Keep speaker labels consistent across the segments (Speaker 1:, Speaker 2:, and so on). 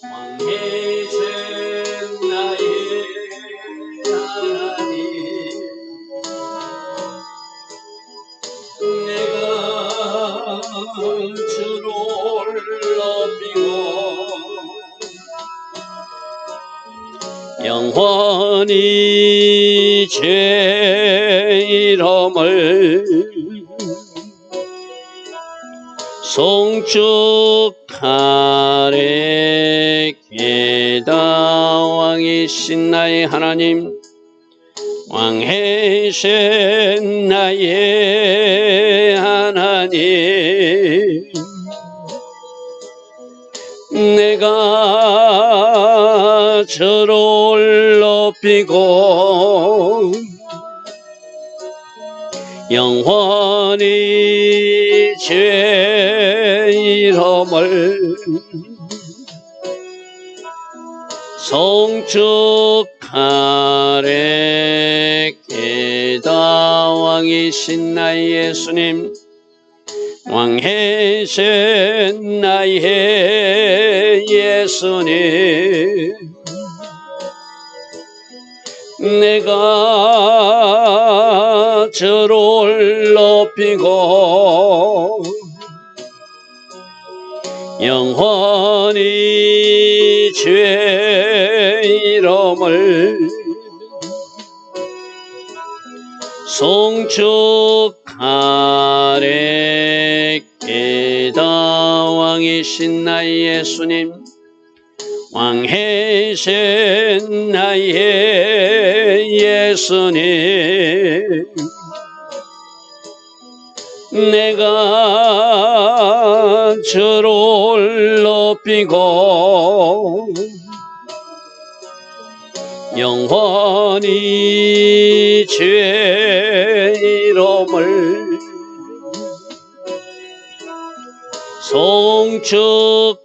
Speaker 1: 왕계신 나의 하나님 내가 주를 높이고 영원히 제 이름을 송축하래 계다. 왕이신 나의 하나님 왕이신 나의 하나님. 내가 저를 높이고 영원히 제 이름을 송축하래. 계다 왕이신 나의 예수님 왕이신 나의 예수님. 내가 저를 높이고 영원히 죄 이름을 송축하래 계다 왕이신 나의 예수님 왕이신 나의 예수님. 내가 저를 높이고 영원히 죄 이름을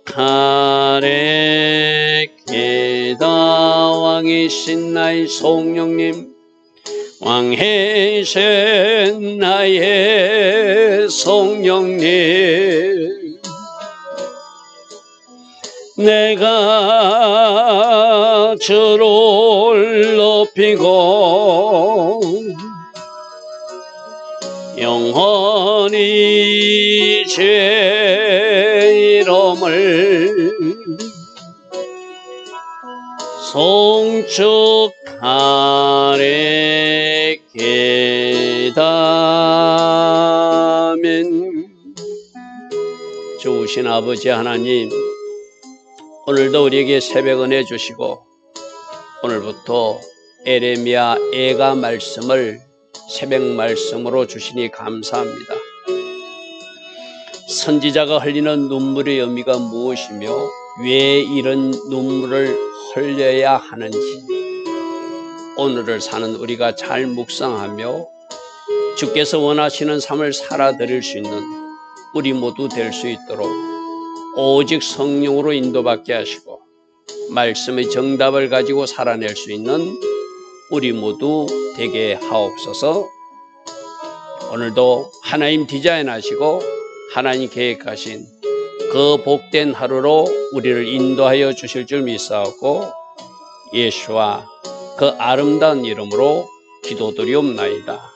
Speaker 1: 송축하래 계다 왕이신 나의 성령님 왕이신 나의 성령님. 내가 주를 높이고 영원히 제 이름을 송축하래 계다면 좋으신 아버지 하나님 오늘도 우리에게 새벽 은혜 주시고 오늘부터 에레미야 애가 말씀을 새벽 말씀으로 주시니 감사합니다. 선지자가 흘리는 눈물의 의미가 무엇이며 왜 이런 눈물을 흘려야 하는지 오늘을 사는 우리가 잘 묵상하며 주께서 원하시는 삶을 살아드릴 수 있는 우리 모두 될 수 있도록 오직 성령으로 인도받게 하시고 말씀의 정답을 가지고 살아낼 수 있는 우리 모두 되게 하옵소서. 오늘도 하나님 디자인하시고 하나님 계획하신 그 복된 하루로 우리를 인도하여 주실 줄 믿사오고 예수와 그 아름다운 이름으로 기도드리옵나이다.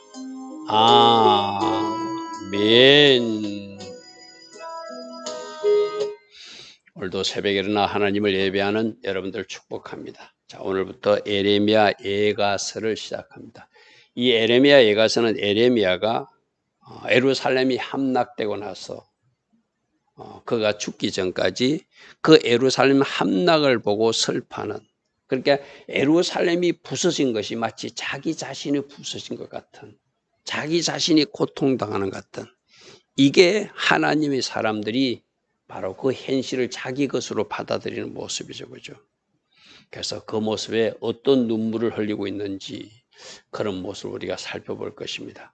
Speaker 1: 아멘. 오늘도 새벽에 일어나 하나님을 예배하는 여러분들 축복합니다. 자, 오늘부터 에레미야 예가서를 시작합니다. 이 에레미야 예가서는 에레미야가 어, 에루살렘이 함락되고 나서 어, 그가 죽기 전까지 그 에루살렘 함락을 보고 슬퍼하는 그러니까 에루살렘이 부서진 것이 마치 자기 자신이 부서진 것 같은 자기 자신이 고통당하는 것 같은 이게 하나님의 사람들이 바로 그 현실을 자기 것으로 받아들이는 모습이죠. 그죠? 그래서 그 모습에 어떤 눈물을 흘리고 있는지 그런 모습을 우리가 살펴볼 것입니다.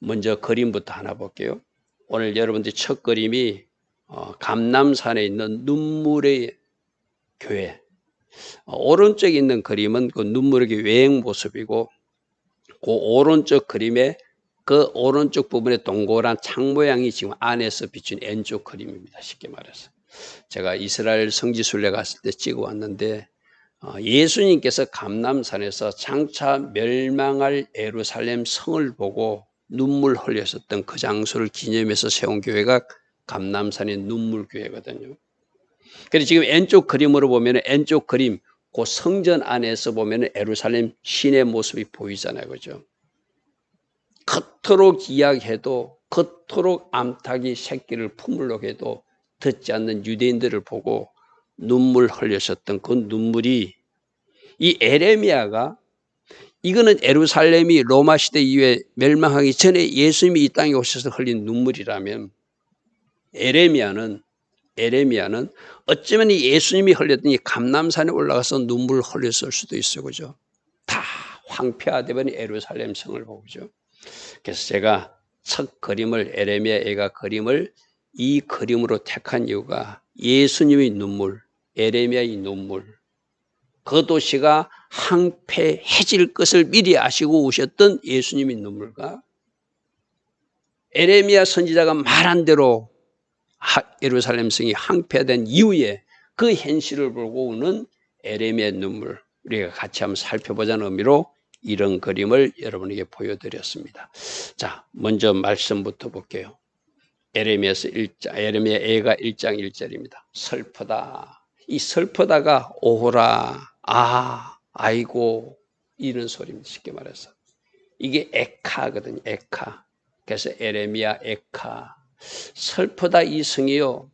Speaker 1: 먼저 그림부터 하나 볼게요. 오늘 여러분들이 첫 그림이 어, 감남산에 있는 눈물의 교회. 어, 오른쪽에 있는 그림은 그 눈물의 외행 모습이고 그 오른쪽 그림에 그 오른쪽 부분에 동그란 창 모양이 지금 안에서 비춘 왼쪽 그림입니다. 쉽게 말해서. 제가 이스라엘 성지순례 갔을 때 찍어 왔는데 어, 예수님께서 감남산에서 장차 멸망할 에루살렘 성을 보고 눈물 흘렸었던 그 장소를 기념해서 세운 교회가 감남산의 눈물교회거든요. 그래서 지금 왼쪽 그림으로 보면 왼쪽 그림, 그 성전 안에서 보면 에루살렘 신의 모습이 보이잖아요. 그죠? 그토록 이야기해도 그토록 암탉이 새끼를 품으려고 해도 듣지 않는 유대인들을 보고 눈물 흘렸었던 그 눈물이 이 에레미야가 이거는 에루살렘이 로마 시대 이후에 멸망하기 전에 예수님이 이 땅에 오셔서 흘린 눈물이라면 에레미야는 에레미야는 어쩌면 이 예수님이 흘렸던 이 감남산에 올라가서 눈물을 흘렸을 수도 있어요. 그죠? 다 황폐화되버린 에루살렘 성을 보죠. 그래서 제가 첫 그림을 에레미야 애가 그림을 이 그림으로 택한 이유가 예수님의 눈물, 에레미야의 눈물, 그 도시가 항폐해질 것을 미리 아시고 오셨던 예수님의 눈물과 에레미야 선지자가 말한 대로 예루살렘 성이 항폐된 이후에 그 현실을 보고 오는 에레미야 눈물 우리가 같이 한번 살펴보자는 의미로 이런 그림을 여러분에게 보여드렸습니다. 자, 먼저 말씀부터 볼게요. 에레미야서 1장, 에레미야 애가 1장 1절입니다. 슬프다. 이 슬프다가 오호라, 아, 아이고 이런 소리입니다. 쉽게 말해서. 이게 에카거든요. 에카. 그래서 에레미야 에카. 슬프다 이 성이요.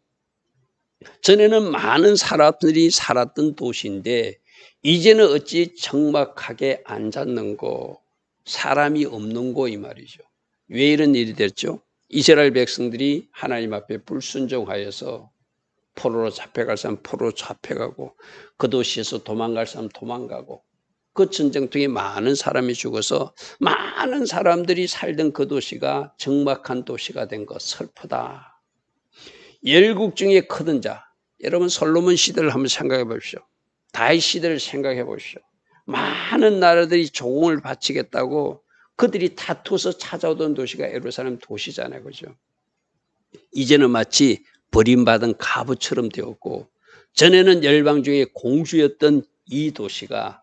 Speaker 1: 전에는 많은 사람들이 살았던 도시인데 이제는 어찌 적막하게 앉았는고 사람이 없는고 이 말이죠. 왜 이런 일이 됐죠? 이스라엘 백성들이 하나님 앞에 불순종하여서 포로로 잡혀갈 사람 포로로 잡혀가고 그 도시에서 도망갈 사람 도망가고 그 전쟁통에 많은 사람이 죽어서 많은 사람들이 살던 그 도시가 적막한 도시가 된 것 슬프다. 열국 중에 크던 자 여러분 솔로몬 시대를 한번 생각해 보십시오. 다윗 시대를 생각해 보십시오. 많은 나라들이 조공을 바치겠다고 그들이 다투어서 찾아오던 도시가 에루살렘 도시잖아요. 그죠? 이제는 마치 버림받은 가부처럼 되었고 전에는 열방 중에 공주였던 이 도시가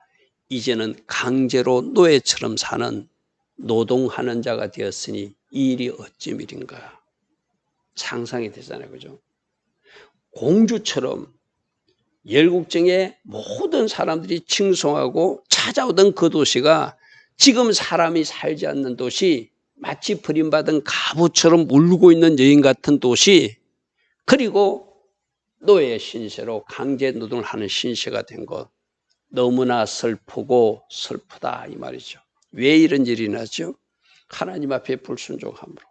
Speaker 1: 이제는 강제로 노예처럼 사는 노동하는 자가 되었으니 이 일이 어찌 일인가 상상이 되잖아요. 그죠? 공주처럼 열국정의 모든 사람들이 칭송하고 찾아오던 그 도시가 지금 사람이 살지 않는 도시, 마치 버림받은 가부처럼 울고 있는 여인 같은 도시, 그리고 노예 신세로 강제 노동을 하는 신세가 된 것. 너무나 슬프고 슬프다 이 말이죠. 왜 이런 일이 나죠? 하나님 앞에 불순종함으로.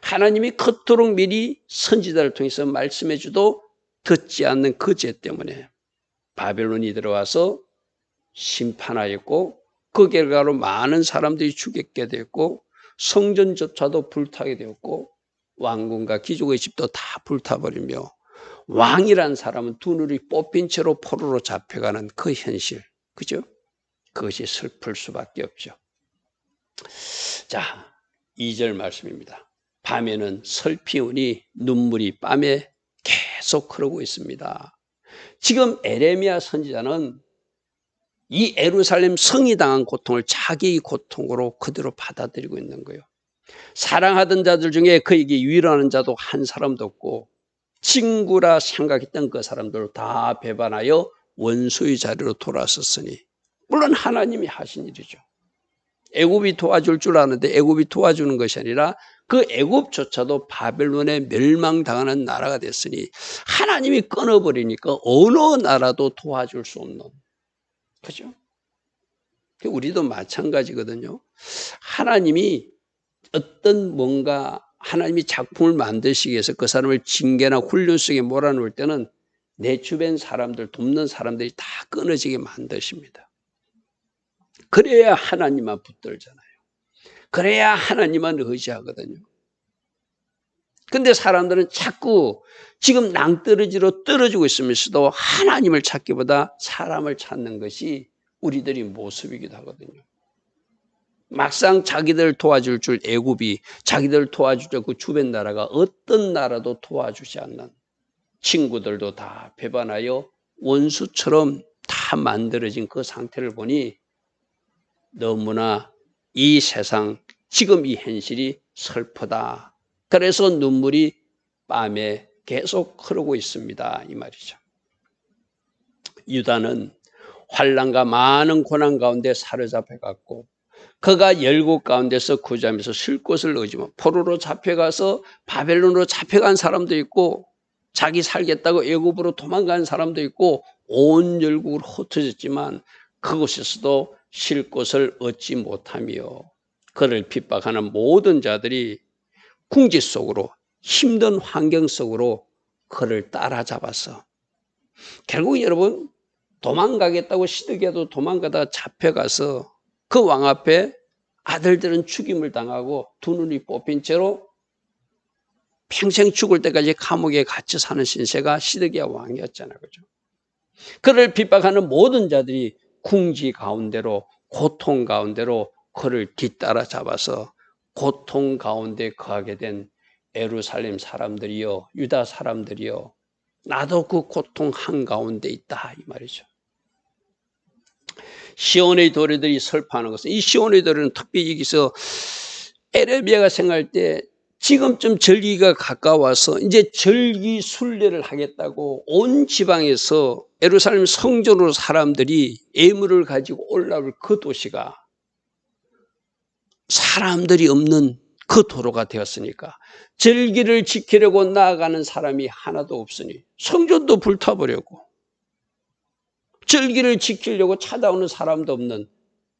Speaker 1: 하나님이 그토록 미리 선지자를 통해서 말씀해 주도 듣지 않는 그 죄 때문에 바벨론이 들어와서 심판하였고 그 결과로 많은 사람들이 죽게 되었고 성전조차도 불타게 되었고 왕궁과 귀족의 집도 다 불타버리며 왕이란 사람은 두 눈이 뽑힌 채로 포로로 잡혀가는 그 현실. 그죠? 그것이 슬플 수밖에 없죠. 자, 2절 말씀입니다. 밤에는 슬피우니 눈물이 밤에 계속 흐르고 있습니다. 지금 에레미야 선지자는 이 에루살렘 성이 당한 고통을 자기의 고통으로 그대로 받아들이고 있는 거예요. 사랑하던 자들 중에 그에게 위로하는 자도 한 사람도 없고 친구라 생각했던 그 사람들 다 배반하여 원수의 자리로 돌아섰으니 물론 하나님이 하신 일이죠. 애굽이 도와줄 줄 아는데 애굽이 도와주는 것이 아니라 그 애굽조차도 바벨론에 멸망당하는 나라가 됐으니 하나님이 끊어버리니까 어느 나라도 도와줄 수 없는 그죠? 우리도 마찬가지거든요. 하나님이 어떤 뭔가 하나님이 작품을 만드시기 위해서 그 사람을 징계나 훈련 속에 몰아넣을 때는 내 주변 사람들, 돕는 사람들이 다 끊어지게 만드십니다. 그래야 하나님만 붙들잖아요. 그래야 하나님만 의지하거든요. 근데 사람들은 자꾸 지금 낭떠러지로 떨어지고 있으면서도 하나님을 찾기보다 사람을 찾는 것이 우리들의 모습이기도 하거든요. 막상 자기들 도와줄 줄 애굽이 자기들 줄그 주변 나라가 어떤 나라도 도와주지 않는 친구들도 다 배반하여 원수처럼 다 만들어진 그 상태를 보니 너무나 이 세상, 지금 이 현실이 슬프다. 그래서 눈물이 뺨에 계속 흐르고 있습니다. 이 말이죠. 유다는 환란과 많은 고난 가운데 사로잡혀 갔고 그가 열국 가운데서 구자면서 쉴 곳을 얻지만 포로로 잡혀가서 바벨론으로 잡혀간 사람도 있고 자기 살겠다고 애굽으로 도망간 사람도 있고 온 열국으로 흩어졌지만 그곳에서도 쉴 곳을 얻지 못하며 그를 핍박하는 모든 자들이 궁지 속으로 힘든 환경 속으로 그를 따라잡았어. 결국 여러분 도망가겠다고 시드기야도 도망가다가 잡혀가서 그 왕 앞에 아들들은 죽임을 당하고 두 눈이 뽑힌 채로 평생 죽을 때까지 감옥에 갇혀 사는 신세가 시드기야 왕이었잖아요. 그죠? 그를 핍박하는 모든 자들이 궁지 가운데로 고통 가운데로 그를 뒤따라 잡아서 고통 가운데 거하게 된 에루살렘 사람들이요 유다 사람들이요 나도 그 고통 한가운데 있다 이 말이죠. 시온의 도리들이 설파하는 것은 이 시온의 도리는 특별히 여기서 에레비아가 생각할 때 지금쯤 절기가 가까워서 이제 절기 순례를 하겠다고 온 지방에서 에루살렘 성전으로 사람들이 예물을 가지고 올라올 그 도시가 사람들이 없는 그 도로가 되었으니까 절기를 지키려고 나아가는 사람이 하나도 없으니 성전도 불타버렸고 절기를 지키려고 찾아오는 사람도 없는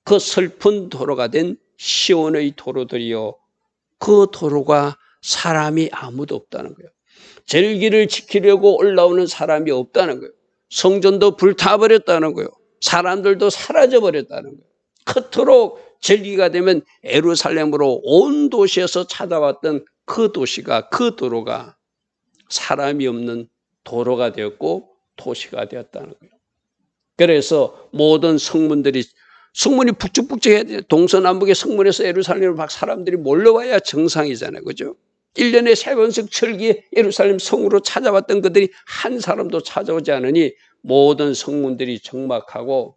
Speaker 1: 그 슬픈 도로가 된 시온의 도로들이요. 그 도로가 사람이 아무도 없다는 거예요. 절기를 지키려고 올라오는 사람이 없다는 거예요. 성전도 불타버렸다는 거예요. 사람들도 사라져버렸다는 거예요. 그토록 절기가 되면 에루살렘으로 온 도시에서 찾아왔던 그 도시가, 그 도로가 사람이 없는 도로가 되었고 도시가 되었다는 거예요. 그래서 모든 성문들이 성문이 북적북적해야 돼요. 동서남북의 성문에서 예루살렘으로 막 사람들이 몰려와야 정상이잖아요. 그죠? 1년에 세 번씩 철기 예루살렘 성으로 찾아왔던 그들이 한 사람도 찾아오지 않으니 모든 성문들이 적막하고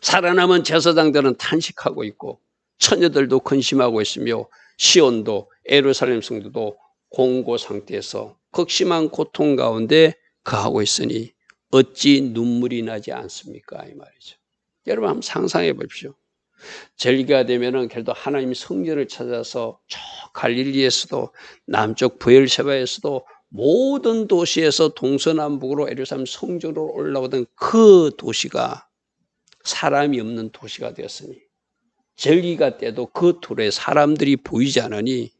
Speaker 1: 살아남은 제사장들은 탄식하고 있고 처녀들도 근심하고 있으며 시온도 예루살렘 성도도 공고 상태에서 극심한 고통 가운데 거하고 있으니 어찌 눈물이 나지 않습니까? 이 말이죠. 여러분 한번 상상해 보십시오. 절기가 되면은 그래도 하나님 성전을 찾아서 저 갈릴리에서도 남쪽 부엘세바에서도 모든 도시에서 동서남북으로 에루살렘 성전으로 올라오던 그 도시가 사람이 없는 도시가 되었으니 절기가 때도 그 둘에 사람들이 보이지 않으니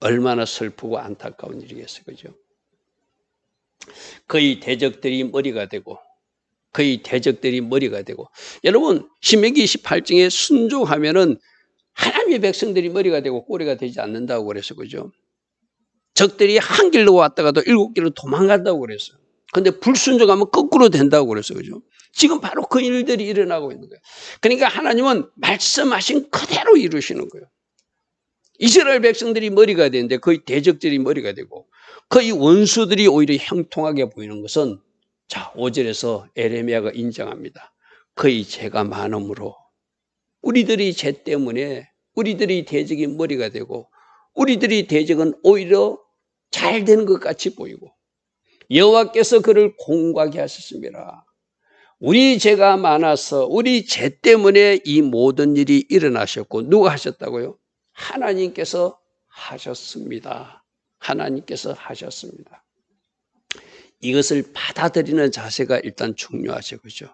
Speaker 1: 얼마나 슬프고 안타까운 일이겠어요. 그죠? 그의 대적들이 머리가 되고 그의 대적들이 머리가 되고 여러분 신명기 28장에 순종하면은 하나님의 백성들이 머리가 되고 꼬리가 되지 않는다고 그래서 그죠? 적들이 한 길로 왔다가도 일곱 길로 도망간다고 그랬어. 근데 불순종하면 거꾸로 된다고 그랬어. 그죠? 지금 바로 그 일들이 일어나고 있는 거예요. 그러니까 하나님은 말씀하신 그대로 이루시는 거예요. 이스라엘 백성들이 머리가 되는데 거의 대적들이 머리가 되고 그이 원수들이 오히려 형통하게 보이는 것은 자, 5절에서 에레미야가 인정합니다. 그의 죄가 많음으로 우리들이 죄 때문에 우리들이 대적이 머리가 되고 우리들이 대적은 오히려 잘 되는 것 같이 보이고 여호와께서 그를 공각게 하셨습니다. 우리 죄가 많아서 우리 죄 때문에 이 모든 일이 일어나셨고 누가 하셨다고요? 하나님께서 하셨습니다. 하나님께서 하셨습니다. 이것을 받아들이는 자세가 일단 중요하죠. 그죠?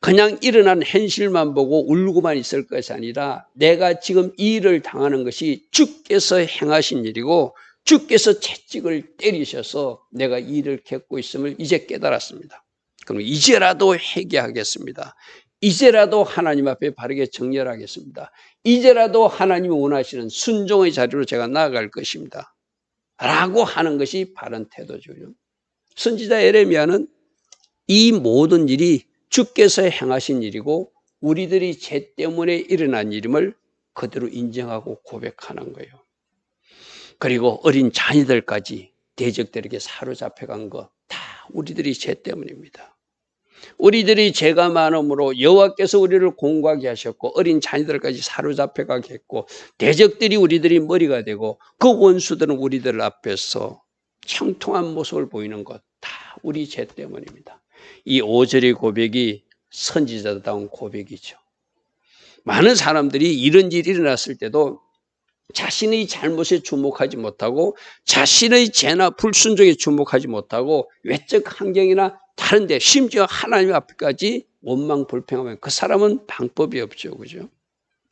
Speaker 1: 그냥 일어난 현실만 보고 울고만 있을 것이 아니라 내가 지금 이 일을 당하는 것이 주께서 행하신 일이고 주께서 채찍을 때리셔서 내가 이 일을 겪고 있음을 이제 깨달았습니다. 그럼 이제라도 회개하겠습니다. 이제라도 하나님 앞에 바르게 정렬하겠습니다. 이제라도 하나님이 원하시는 순종의 자리로 제가 나아갈 것입니다. 라고 하는 것이 바른 태도죠. 선지자 에레미야는 이 모든 일이 주께서 행하신 일이고 우리들이 죄 때문에 일어난 일임을 그대로 인정하고 고백하는 거예요. 그리고 어린 자녀들까지 대적들에게 사로잡혀간 것 다 우리들이 죄 때문입니다. 우리들이 죄가 많음으로 여호와께서 우리를 공고하게 하셨고 어린 자녀들까지 사로잡혀가게 했고 대적들이 우리들이 머리가 되고 그 원수들은 우리들 앞에서 형통한 모습을 보이는 것 다 우리 죄 때문입니다. 이 오절의 고백이 선지자다운 고백이죠. 많은 사람들이 이런 일이 일어났을 때도 자신의 잘못에 주목하지 못하고 자신의 죄나 불순종에 주목하지 못하고 외적 환경이나 다른데 심지어 하나님 앞까지 원망 불평하면 그 사람은 방법이 없죠. 그죠?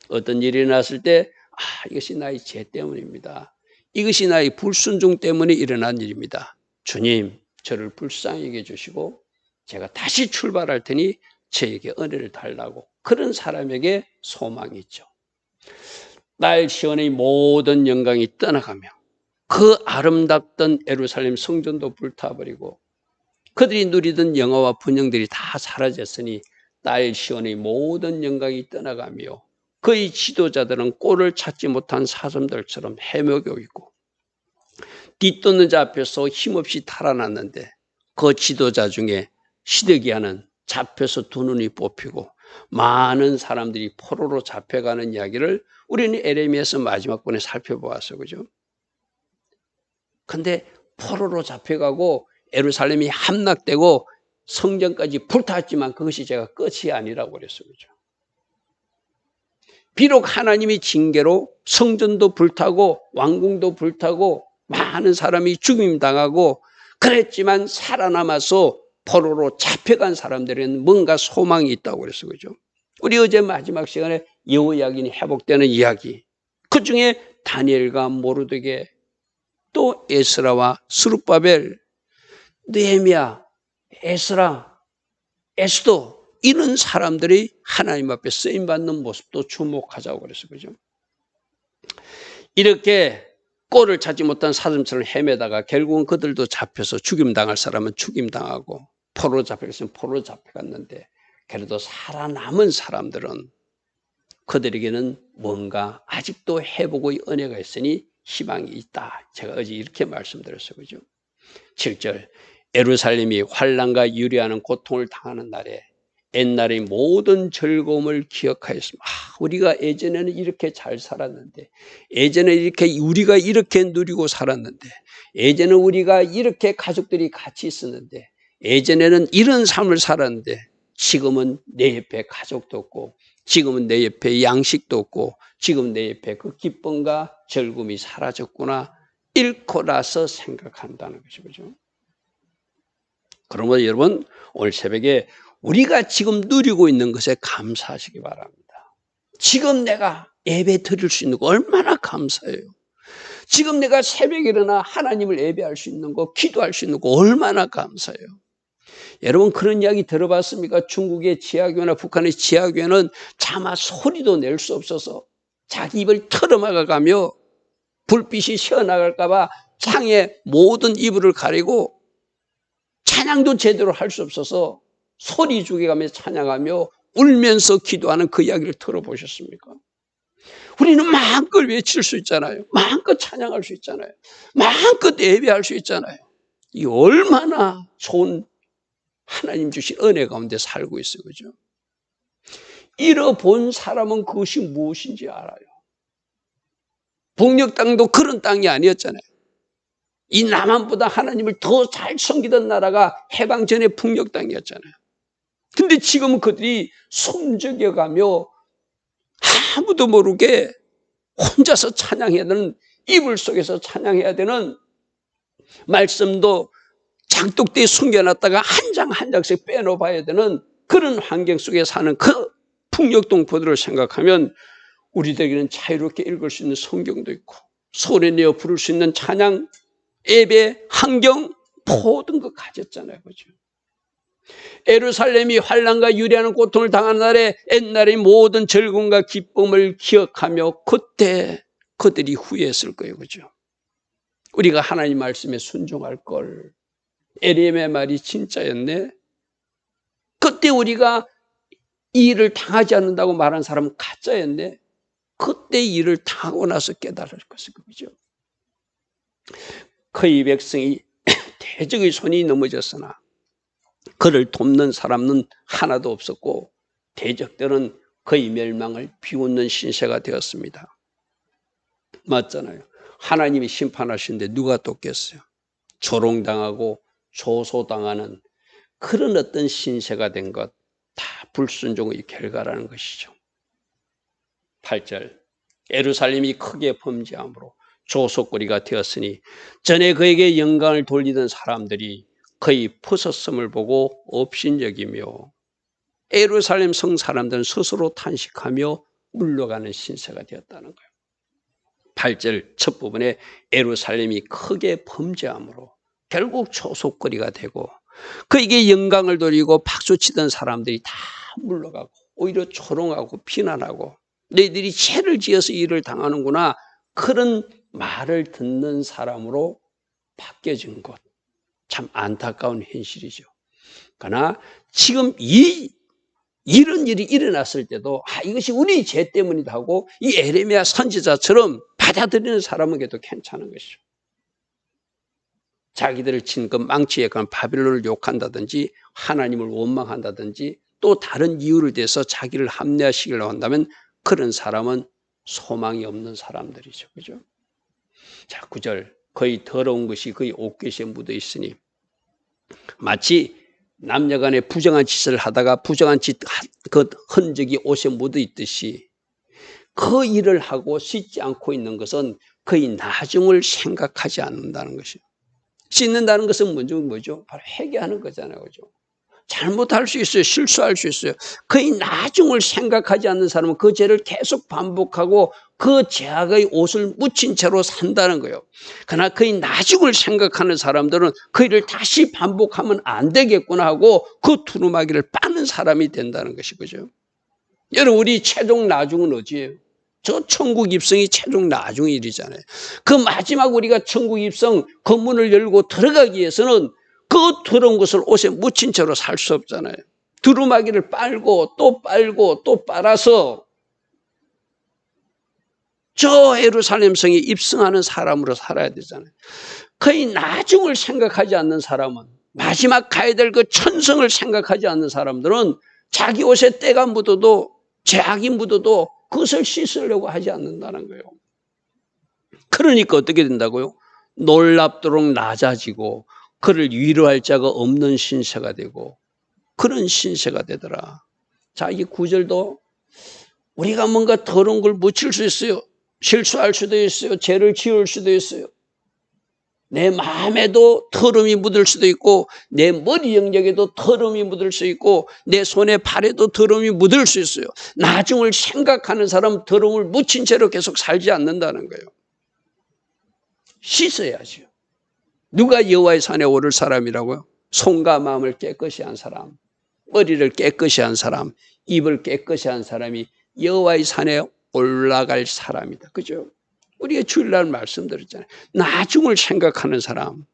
Speaker 1: 어떤 일이 일어났을 때 아, 이것이 나의 죄 때문입니다. 이것이 나의 불순종 때문에 일어난 일입니다. 주님, 저를 불쌍히 여겨 주시고 제가 다시 출발할 테니 저에게 은혜를 달라고 그런 사람에게 소망이 있죠. 딸 시온의 모든 영광이 떠나가며 그 아름답던 에루살렘 성전도 불타버리고 그들이 누리던 영화와 분영들이 다 사라졌으니 딸 시온의 모든 영광이 떠나가며 그의 지도자들은 꼴을 찾지 못한 사슴들처럼 헤매고 있고 뒤쫓는 자 앞에서 힘없이 탈환났는데 그 지도자 중에 시드기야는 잡혀서 두 눈이 뽑히고 많은 사람들이 포로로 잡혀가는 이야기를 우리는 에레미야서 마지막 번에 살펴보았어. 그죠? 근데 포로로 잡혀가고 에루살렘이 함락되고 성전까지 불탔지만 그것이 제가 끝이 아니라고 그랬어. 그죠? 비록 하나님이 징계로 성전도 불타고 왕궁도 불타고 많은 사람이 죽임 당하고 그랬지만 살아남아서 포로로 잡혀간 사람들은 뭔가 소망이 있다고 그랬어. 그죠? 우리 어제 마지막 시간에 여호 야긴이 회복되는 이야기. 그 중에 다니엘과 모르드게 또 에스라와 스룹바벨, 느헤미야, 에스라, 에스도 이런 사람들이 하나님 앞에 쓰임 받는 모습도 주목하자고 그랬어. 그죠? 이렇게 꼴을 찾지 못한 사슴처럼 헤매다가 결국은 그들도 잡혀서 죽임당할 사람은 죽임당하고 포로 잡혀갔으면 포로 잡혀갔는데 그래도 살아남은 사람들은 그들에게는 뭔가 아직도 회복의 은혜가 있으니 희망이 있다. 제가 어제 이렇게 말씀드렸어요. 그죠? 7절. 에루살렘이 환란과 유리하는 고통을 당하는 날에 옛날의 모든 즐거움을 기억하였습니다. 아, 우리가 예전에는 이렇게 잘 살았는데, 예전에 이렇게 우리가 이렇게 누리고 살았는데, 예전에 우리가 이렇게 가족들이 같이 있었는데, 예전에는 이런 삶을 살았는데, 지금은 내 옆에 가족도 없고, 지금은 내 옆에 양식도 없고, 지금 내 옆에 그 기쁨과 즐거움이 사라졌구나. 잃고 나서 생각한다는 것이 죠 그러면 여러분, 오늘 새벽에 우리가 지금 누리고 있는 것에 감사하시기 바랍니다. 지금 내가 예배 드릴 수 있는 거 얼마나 감사해요. 지금 내가 새벽에 일어나 하나님을 예배할 수 있는 거, 기도할 수 있는 거 얼마나 감사해요. 여러분 그런 이야기 들어봤습니까? 중국의 지하교나 북한의 지하교는 차마 소리도 낼 수 없어서 자기 입을 털어막아 가며 불빛이 새어나갈까봐 창에 모든 이불을 가리고 찬양도 제대로 할 수 없어서 소리 죽여가며 찬양하며 울면서 기도하는 그 이야기를 들어보셨습니까? 우리는 마음껏 외칠 수 있잖아요. 마음껏 찬양할 수 있잖아요. 마음껏 예배할 수 있잖아요. 이 얼마나 좋은 하나님 주신 은혜 가운데 살고 있어요. 그죠? 잃어본 사람은 그것이 무엇인지 알아요. 북녘 땅도 그런 땅이 아니었잖아요. 이 남한보다 하나님을 더 잘 섬기던 나라가 해방 전에 북녘 땅이었잖아요. 근데 지금은 그들이 숨죽여가며 아무도 모르게 혼자서 찬양해야 되는 이불 속에서 찬양해야 되는 말씀도 장독대에 숨겨놨다가 한장한 장씩 빼놓아야 되는 그런 환경 속에 사는 그 풍력동포들을 생각하면 우리들에게는 자유롭게 읽을 수 있는 성경도 있고 소리 내어 부를 수 있는 찬양, 예배, 환경 모든 거 가졌잖아요. 그죠? 에루살렘이 환란과 유리하는 고통을 당하는 날에 옛날의 모든 즐거움과 기쁨을 기억하며 그때 그들이 후회했을 거예요. 그죠? 우리가 하나님 말씀에 순종할 걸. 에리엠의 말이 진짜였네. 그때 우리가 이 일을 당하지 않는다고 말한 사람은 가짜였네. 그때 일을 당하고 나서 깨달을 것을 그죠. 그의 백성이 대적의 손이 넘어졌으나 그를 돕는 사람은 하나도 없었고 대적들은 그의 멸망을 비웃는 신세가 되었습니다. 맞잖아요. 하나님이 심판하시는데 누가 돕겠어요? 조롱당하고 조소당하는 그런 어떤 신세가 된 것, 다 불순종의 결과라는 것이죠. 8절. 에루살렘이 크게 범죄함으로 조속거리가 되었으니 전에 그에게 영광을 돌리던 사람들이 그의 퍼섰음을 보고 업신여기며 에루살렘 성 사람들은 스스로 탄식하며 물러가는 신세가 되었다는 거예요. 8절 첫 부분에 에루살렘이 크게 범죄함으로 결국 초속거리가 되고 그에게 영광을 돌리고 박수치던 사람들이 다 물러가고 오히려 조롱하고 비난하고 너희들이 죄를 지어서 일을 당하는구나 그런 말을 듣는 사람으로 바뀌어진 것. 참 안타까운 현실이죠. 그러나 지금 이 이런 일이 일어났을 때도 아 이것이 우리 죄 때문이다 하고 이 에레미야 선지자처럼 받아들이는 사람에게도 괜찮은 것이죠. 자기들을 친 그 망치에 관 바빌론을 욕한다든지 하나님을 원망한다든지 또 다른 이유를 대해서 자기를 합리화시키려고 한다면 그런 사람은 소망이 없는 사람들이죠. 그죠? 자, 9절. 거의 더러운 것이 거의 옷깃에 묻어 있으니 마치 남녀 간에 부정한 짓을 하다가 부정한 짓 그 흔적이 옷에 묻어 있듯이 그 일을 하고 씻지 않고 있는 것은 거의 나중을 생각하지 않는다는 것이요. 씻는다는 것은 먼저 뭐죠? 바로 회개하는 거잖아요. 그죠? 잘못할 수 있어요. 실수할 수 있어요. 거의 나중을 생각하지 않는 사람은 그 죄를 계속 반복하고 그 죄악의 옷을 묻힌 채로 산다는 거예요. 그러나 거의 나중을 생각하는 사람들은 그 일을 다시 반복하면 안 되겠구나 하고 그 두루마기를 빠는 사람이 된다는 것이 그죠. 여러분 우리 최종 나중은 어디예요? 저 천국 입성이 최종 나중 일이잖아요. 그 마지막 우리가 천국 입성 건문을 열고 들어가기 위해서는 그 더러운 것을 옷에 묻힌 채로 살 수 없잖아요. 두루마기를 빨고 또 빨고 또 빨아서 저 예루살렘 성에 입성하는 사람으로 살아야 되잖아요. 거의 나중을 생각하지 않는 사람은 마지막 가야 될 그 천성을 생각하지 않는 사람들은 자기 옷에 때가 묻어도 죄악이 묻어도 그것을 씻으려고 하지 않는다는 거예요. 그러니까 어떻게 된다고요? 놀랍도록 낮아지고 그를 위로할 자가 없는 신세가 되고 그런 신세가 되더라. 자, 이 구절도 우리가 뭔가 더러운 걸 묻힐 수 있어요. 실수할 수도 있어요. 죄를 지을 수도 있어요. 내 마음에도 더러움이 묻을 수도 있고 내 머리 영역에도 더러움이 묻을 수 있고 내 손에 발에도 더러움이 묻을 수 있어요. 나중을 생각하는 사람 더러움을 묻힌 채로 계속 살지 않는다는 거예요. 씻어야죠. 누가 여호와의 산에 오를 사람이라고요? 손과 마음을 깨끗이 한 사람, 머리를 깨끗이 한 사람, 입을 깨끗이 한 사람이 여호와의 산에 올라갈 사람이다. 그죠? 우리가 주일날 말씀드렸잖아요. 나중을 생각하는 사람,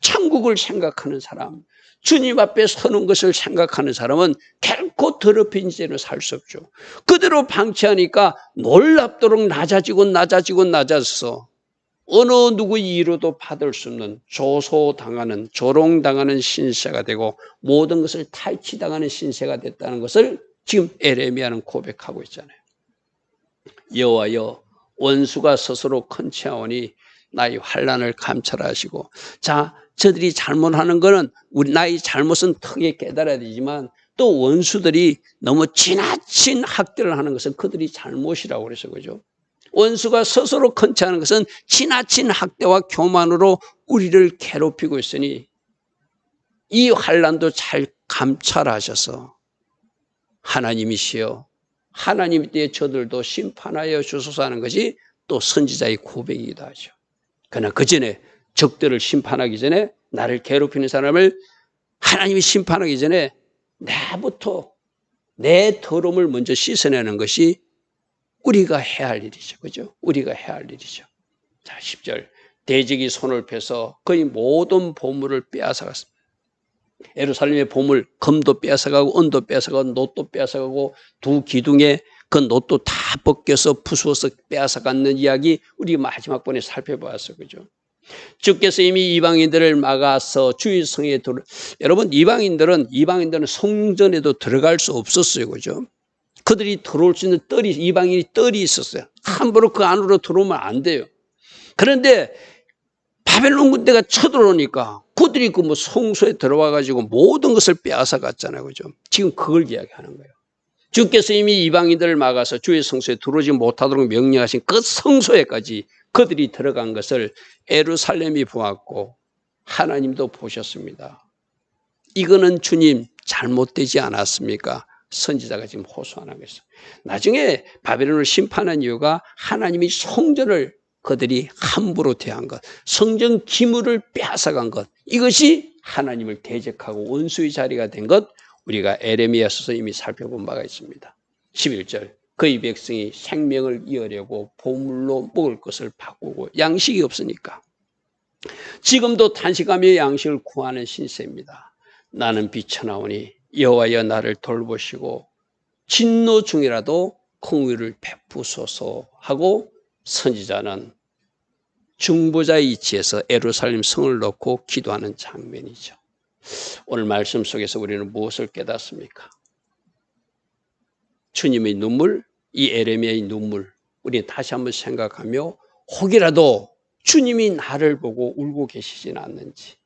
Speaker 1: 천국을 생각하는 사람, 주님 앞에 서는 것을 생각하는 사람은 결코 더럽힌 죄로 살수 없죠. 그대로 방치하니까 놀랍도록 낮아지고 낮아지고 낮아서 어느 누구의 이로도 받을 수 없는 조소당하는 조롱당하는 신세가 되고 모든 것을 탈취당하는 신세가 됐다는 것을 지금 에레미야는 고백하고 있잖아요. 여호와여 원수가 스스로 큰치하오니 나의 환란을 감찰하시고 자 저들이 잘못하는 것은 우리 나의 잘못은 크게 깨달아야 되지만 또 원수들이 너무 지나친 학대를 하는 것은 그들이 잘못이라고 그래서 그죠. 원수가 스스로 컨치하는 것은 지나친 학대와 교만으로 우리를 괴롭히고 있으니 이 환란도 잘 감찰하셔서 하나님이시여 하나님 때에 저들도 심판하여 주소서 하는 것이 또 선지자의 고백이기도 하죠. 그러나 그 전에 적들을 심판하기 전에 나를 괴롭히는 사람을 하나님이 심판하기 전에 나부터 내 더러움을 먼저 씻어내는 것이 우리가 해야 할 일이죠. 그죠? 우리가 해야 할 일이죠. 자, 10절. 대적이 손을 펴서 거의 모든 보물을 빼앗아갔습니다. 에루살렘의 보물, 금도 빼앗아가고 은도 빼앗아가고 노도 빼앗아가고 두 기둥에 그 노도 다 벗겨서 부수어서 빼앗아갔는 이야기 우리 마지막 번에 살펴보았어. 그죠? 주께서 이미 이방인들을 막아서 주의 성에 들어 여러분 이방인들은 이방인들은 성전에도 들어갈 수 없었어요. 그죠? 그들이 들어올 수 있는 뜰이 이방인이 뜰이 있었어요. 함부로 그 안으로 들어오면 안 돼요. 그런데 바벨론 군대가 쳐들어오니까 그들이 그 뭐 성소에 들어와 가지고 모든 것을 빼앗아 갔잖아요. 그죠? 지금 그걸 이야기하는 거예요. 주께서 이미 이방인들을 막아서 주의 성소에 들어오지 못하도록 명령하신 그 성소에까지 그들이 들어간 것을 에루살렘이 보았고 하나님도 보셨습니다. 이거는 주님 잘못되지 않았습니까? 선지자가 지금 호소하는 것이죠. 나중에 바벨론을 심판한 이유가 하나님이 성전을 그들이 함부로 대한 것, 성전 기물을 빼앗아간 것, 이것이 하나님을 대적하고 원수의 자리가 된 것, 우리가 에레미야서서 이미 살펴본 바가 있습니다. 11절 그의 백성이 생명을 이으려고 보물로 먹을 것을 바꾸고 양식이 없으니까 지금도 단식하며 양식을 구하는 신세입니다. 나는 비쳐나오니 여호와여 나를 돌보시고 진노 중이라도 공의를 베푸소서 하고 선지자는 중보자의 위치에서 에루살렘 성을 놓고 기도하는 장면이죠. 오늘 말씀 속에서 우리는 무엇을 깨닫습니까? 주님의 눈물, 이 에레미야의 눈물, 우리 다시 한번 생각하며 혹이라도 주님이 나를 보고 울고 계시진 않는지,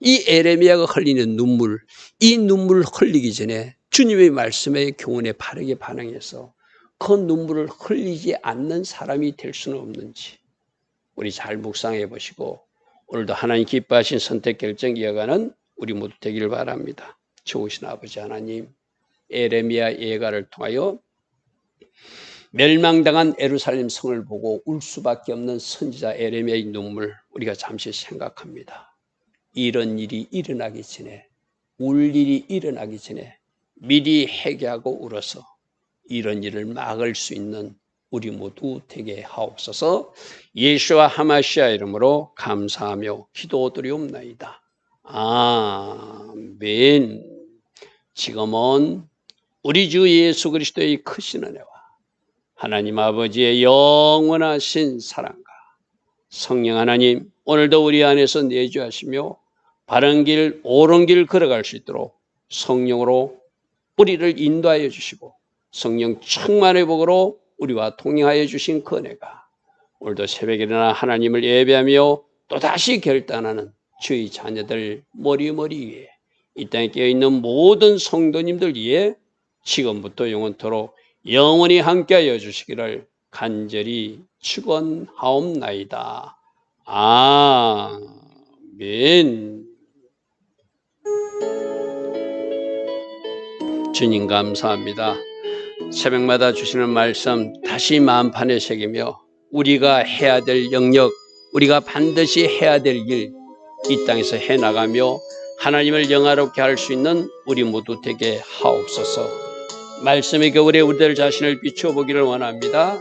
Speaker 1: 이 에레미야가 흘리는 눈물, 이 눈물을 흘리기 전에 주님의 말씀에 교훈에 바르게 반응해서 그 눈물을 흘리지 않는 사람이 될 수는 없는지 우리 잘 묵상해 보시고 오늘도 하나님 기뻐하신 선택 결정 이어가는 우리 모두 되기를 바랍니다. 좋으신 아버지 하나님, 에레미야 예가를 통하여 멸망당한 에루살렘 성을 보고 울 수밖에 없는 선지자 에레미야의 눈물 우리가 잠시 생각합니다. 이런 일이 일어나기 전에 울 일이 일어나기 전에 미리 회개하고 울어서 이런 일을 막을 수 있는 우리 모두 되게 하옵소서 예수와 하마시아 이름으로 감사하며 기도드리옵나이다. 아멘. 지금은 우리 주 예수 그리스도의 크신 은혜와 하나님 아버지의 영원하신 사랑과 성령 하나님 오늘도 우리 안에서 내주하시며 바른 길, 옳은 길 걸어갈 수 있도록 성령으로 우리를 인도하여 주시고 성령 충만의 복으로 우리와 동행하여 주신 그 은혜가 오늘도 새벽에 일어나 하나님을 예배하며 또다시 결단하는 주의 자녀들 머리머리 위에 이 땅에 깨어있는 모든 성도님들 위에 지금부터 영원토록 영원히 함께하여 주시기를 간절히 축원하옵나이다. 아멘. 주님 감사합니다. 새벽마다 주시는 말씀 다시 마음판에 새기며 우리가 해야 될 영역, 우리가 반드시 해야 될 일, 이 땅에서 해나가며 하나님을 영화롭게 할 수 있는 우리 모두 되게 하옵소서. 말씀의 겨울에 우리들 자신을 비추어 보기를 원합니다.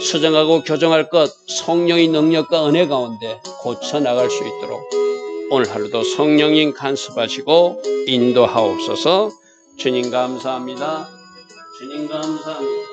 Speaker 1: 수정하고 교정할 것 성령의 능력과 은혜 가운데 고쳐 나갈 수 있도록 오늘 하루도 성령님 간섭하시고 인도하옵소서. 주님 감사합니다. 주님 감사합니다.